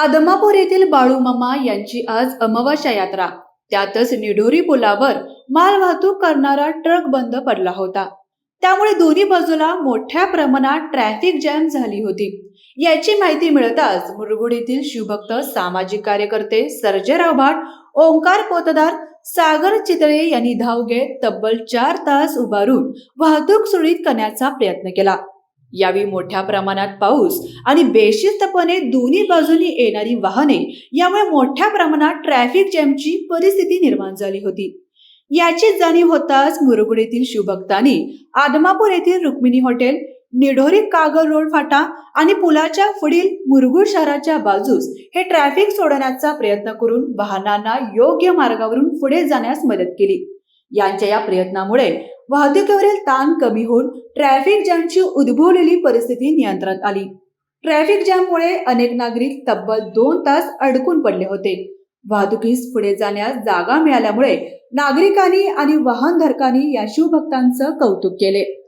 आदमापूर येथील बाळूमामा यांची आज अमावास्या यात्रा. त्यातच निढोरी पुलावर माल वाहतूक करणारा ट्रक बंद पडला होता. त्यामुळे दोन्ही बाजूला मोठ्या प्रमाणात ट्रॅफिक जॅम झाली होती. याची माहिती मिळताच मुरगुड येथील शिवभक्त सामाजिक कार्यकर्ते सर्जेराव भाट ओंकार पोतदार सागर चितळे यांनी धाव घेत तब्बल चार तास उभारून वाहतूक सुरळीत करण्याचा प्रयत्न केला. यावेळी मोठ्या प्रमाणात पाऊस आणि बेशिस्तपणे दोन्ही बाजूनी येणारी वाहने यामुळे मोठ्या प्रमाणात ट्रॅफिक जॅमची परिस्थिती निर्माण झाली होती. याची जाणीव होताच मुरगुड येथील शिवभक्तांनी आदमापूर येथील रुक्मिणी हॉटेल निढोरी कागल रोड फाटा आणि पुलाच्या पुढील मुरगुड शहराच्या बाजूस हे ट्रॅफिक सोडण्याचा प्रयत्न करून वाहनांना योग्य मार्गावरून पुढे जाण्यास मदत केली. यांच्या या प्रयत्नामुळे वाहतुकीवरील ताण कमी होऊन ट्रॅफिक जॅमची उद्भवलेली परिस्थिती नियंत्रणात आली. ट्रॅफिक जॅममुळे अनेक नागरिक तब्बल दोन तास अडकून पडले होते. वाहतुकीस पुढे जाण्यास जागा मिळाल्यामुळे नागरिकांनी आणि वाहनधारकांनी या शिवभक्तांचं कौतुक केले.